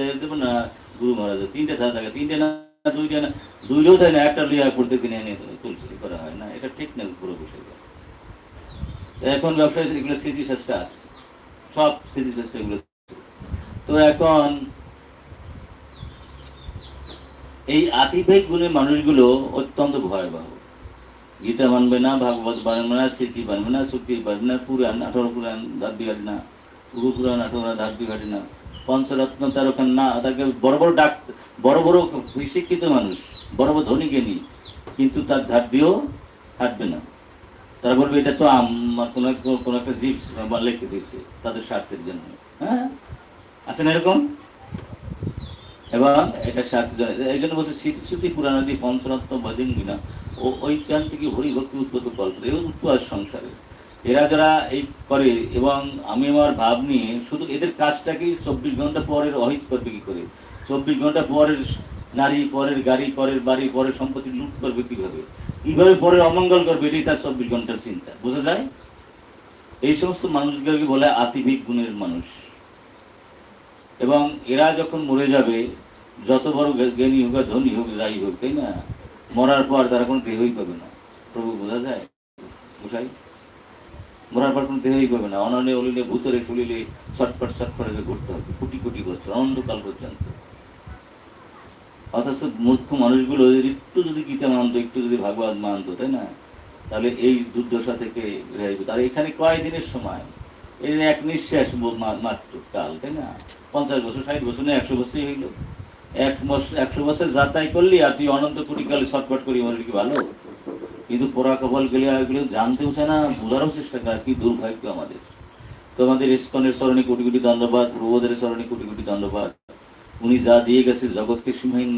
দেয় দেবো না গুরু মহারাজ? তিনটে ধারা থাকে, তিনটে না না, দুইটাও না, একটা লিয়া করতে কিনে এনে করা হয় না, এটা ঠিক না পুরো বিষয়টা এখন ব্যবসায়ী এগুলো সব এগুলো তো এখন এই গুণের মানুষগুলো অত্যন্ত ভয়াবহ। গীতা মানবে না, ভাগবত মানবে না স্মৃতি মানবে না শক্তি পারবে না, পুরাণ, আঠারো পুরাণ ধার বিঘাটে না গুরু পুরাণ, আঠারো ধার বিঘাটে না পঞ্চরত্ন তার ওখানে না তাকে বড় বড় ডাক, বড় বড় শিক্ষিত মানুষ, বড় বড় ধনী জ্ঞানী, কিন্তু তার ধার দিয়েও হাঁটবে না। তারা বলবে, এটা তো আমার কোনো কোনো একটা জিপস লিখতে দিয়েছে, তাদের স্বার্থের জন্য। হ্যাঁ? আছে না এরকম? এবং এটা স্বার্থ এই জন্য বলছে, স্মৃতি শ্রুতি পুরাণাদি পঞ্চরত্ন বদিন বিনা ও থেকে হরিভক্তি উৎপত্ত কল্প এই উৎপাদ সংসারে। এরা যারা এই করে এবং আমি আমার ভাব নিয়ে শুধু এদের কাজটাকেই চব্বিশ ঘণ্টা পরের অহিত করবে কি করে? চব্বিশ ঘণ্টা পরের নারী, পরের গাড়ি, পরের বাড়ি, পরের সম্পত্তি লুট করবে কীভাবে? কীভাবে পরের অমঙ্গল করবে এটাই তার চব্বিশ ঘণ্টার চিন্তা। বোঝা যায়? এই সমস্ত মানুষদেরকে বলে আতিভিক গুণের মানুষ। এবং এরা যখন মরে যাবে, যত বড় জ্ঞানী হোক ধনী হোক, যাই হোক, তাই না? মরার পর তারা কোনো দেহই পাবে না। প্রভু, বোঝা যায়? বুঝাই মরার পর কোনো দেহই পাবে না। অননে অলিলে ভূতরে শুলিলে ছটপট করে ঘুরতে হবে। কোটি কোটি বছর অনন্তকাল পর্যন্ত। অথচ মূর্খ মানুষগুলো একটু যদি গীতা মানতো, একটু যদি ভাগবত মানতো, তাই না? তাহলে এই দুর্দশা থেকে রেহাই পেত। আর এখানে কয়েকদিনের সময়? এর এক নিঃশ্বাস মাত্র কাল, তাই না? পঞ্চাশ বছর, ষাট বছর না একশো বছরই হইল। এক একশো বছর যাতাই করলি আর তুই অনন্ত কোটি কালে ছটপট করি বলে কি ভালো? কিন্তু পোড়া কপাল গেলে এগুলো জানতেও চায় না বোঝারও চেষ্টা করে কি দুর্ভাগ্য আমাদের। তো আমাদের ইস্কনের স্মরণে কোটি কোটি দণ্ডবাদ প্রবোধের স্মরণে কোটি কোটি দণ্ডবাদ উনি যা দিয়ে গেছে জগৎকে সীমাহীন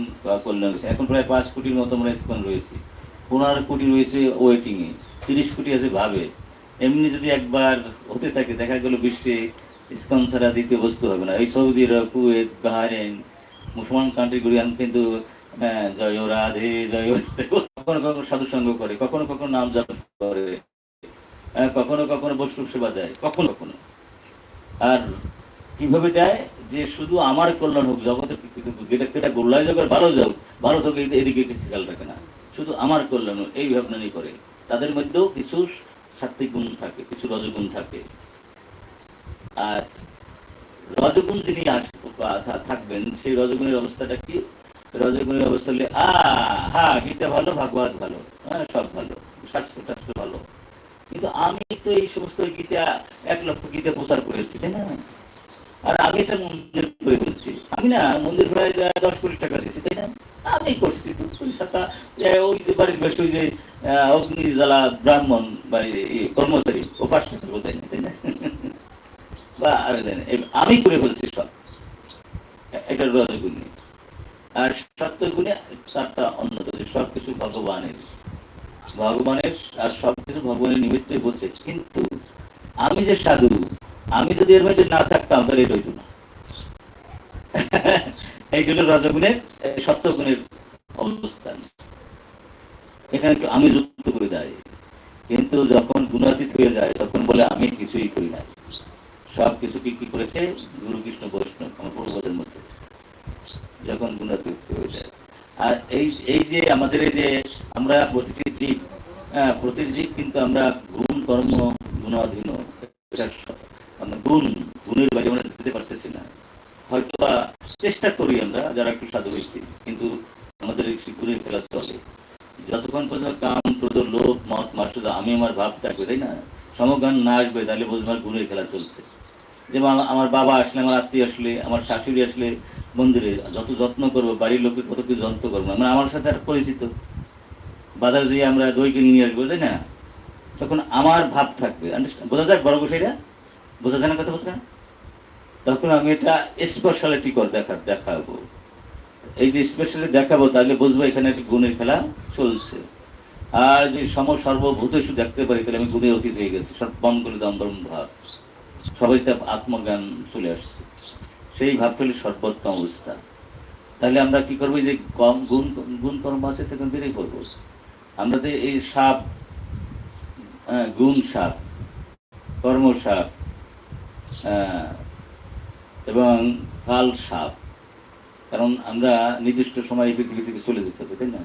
কল্যাণ হয়েছে এখন প্রায় পাঁচ কোটির মতো আমরা ইস্কন রয়েছে। পনেরো কোটি রয়েছে ওয়েটিংয়ে তিরিশ কোটি আছে ভাবে। এমনি যদি একবার হতে থাকে দেখা গেল বিশ্বে ইস্কন ছাড়া দ্বিতীয় বস্তু হবে না। এই সৌদি আরব কুয়েত বাহারেন মুসলমান কান্ট্রিগুলি এখন কিন্তু হ্যাঁ, জয় রাধে জয় কখনো কখনো সাধুসঙ্গ করে কখনো কখনো নাম জপ করে হ্যাঁ, কখনো কখনো বৈষ্ণব সেবা দেয় কখনো কখনো। আর কীভাবে দেয়? যে শুধু আমার কল্যাণ হোক জগতের কেটা গোল্লায় জগৎ ভালো যাও ভালো থেকে এদিকে খেয়াল রাখে না। শুধু আমার কল্যাণ হোক, এই ভাবনা নিয়ে করে। তাদের মধ্যেও কিছু সাত্বিক গুণ থাকে কিছু রজগুণ থাকে। আর রজগুণ যিনি থাকবেন সেই রজগুণের অবস্থাটা কি? রজগুণের অবস্থা হলে আ হ্যাঁ গীতা ভালো, ভাগবত ভালো হ্যাঁ সব ভালো, শাস্ত্র শাস্ত্র ভালো। কিন্তু আমি তো এই সমস্ত গীতা, এক লক্ষ গীতা প্রচার করেছি, তাই না? আর আমি একটা মন্দির করে বলছি। আমি না মন্দির প্রায় দশ কোটি টাকা দিয়েছি, তাই না? আমি করছি ওই যে বাড়ির বেশ ওই যে অগ্নি জ্বালা ব্রাহ্মণ বা কর্মচারী, ও পাঁচ টাকা না তাই না? বা আমি করে ফেলছি সব। এটা রজগুণী আর সত্যগুণে তারটা অন্যতম সবকিছু ভগবানের ভগবানের, আর সবকিছু ভগবানের বলছে। কিন্তু আমি যে সাধু, আমি যদি এর মধ্যে না থাকতাম, তাহলে এটা না। সত্যগুণের অবস্থান এখানে আমি যুক্ত করে দেয়। কিন্তু যখন গুণাতীত হয়ে যায়, তখন বলে, আমি কিছুই করি না সব কিছু কি কি করেছে? গুরু কৃষ্ণ বৈষ্ণব, আমার পূর্বদের মধ্যে। যখন গুণাতীত হয়ে যায়। আর এই এই যে আমাদের এই যে আমরা প্রতিটি জীব হ্যাঁ, প্রতিটি জীব কিন্তু আমরা গুণ কর্ম গুণাধীন। গুণ গুণের বাইরে আমরা যেতে পারতেছি না। হয়তো বা চেষ্টা করি আমরা যারা একটু সাধু হয়েছি কিন্তু আমাদের গুণের খেলা চলে। যতক্ষণ পর্যন্ত কাম ক্রোধ লোভ মত মাসুদ আমি আমার ভাব থাকবে তাই না? সমগান না আসবে তাহলে বুঝব গুণের খেলা চলছে। যেমন আমার বাবা আসলে, আমার আত্মীয় আসলে, আমার শাশুড়ি আসলে মন্দিরে যত যত্ন করব, বাড়ির লোককে তত কিছু যত্ন করব না। মানে আমার সাথে আর পরিচিত। বাজারে যেয়ে আমরা দই কিনে নিয়ে আসব, তাই না? তখন আমার ভাব থাকবে? বোঝা যায় বড় গোসাইরা? বোঝা যায় না কথা বলতে তখন আমি এটা স্পেশালিটি করে দেখা দেখাবো। এই যে স্পেশালি দেখাবো, তাহলে বুঝব এখানে একটি গুণের খেলা চলছে। আর যে সম, সর্বভূত দেখতে পারি, তাহলে আমি গুণের অতীত হয়ে গেছি। সব বন করে দম্বরম ভাব সবাই আত্মজ্ঞান চলে আসছে। সেই সর্বোত্তম অবস্থা। তাহলে আমরা কি করব? যে কম গুণ গুণ কর্ম আছে তখন বেরিয়ে পড়ব। আমরা তো এই সাপ হ্যাঁ, গুণ সাপ কর্ম সাপ আহ, এবং কাল সাপ। কারণ আমরা নির্দিষ্ট সময় পৃথিবী থেকে চলে যেতে হবে তাই না?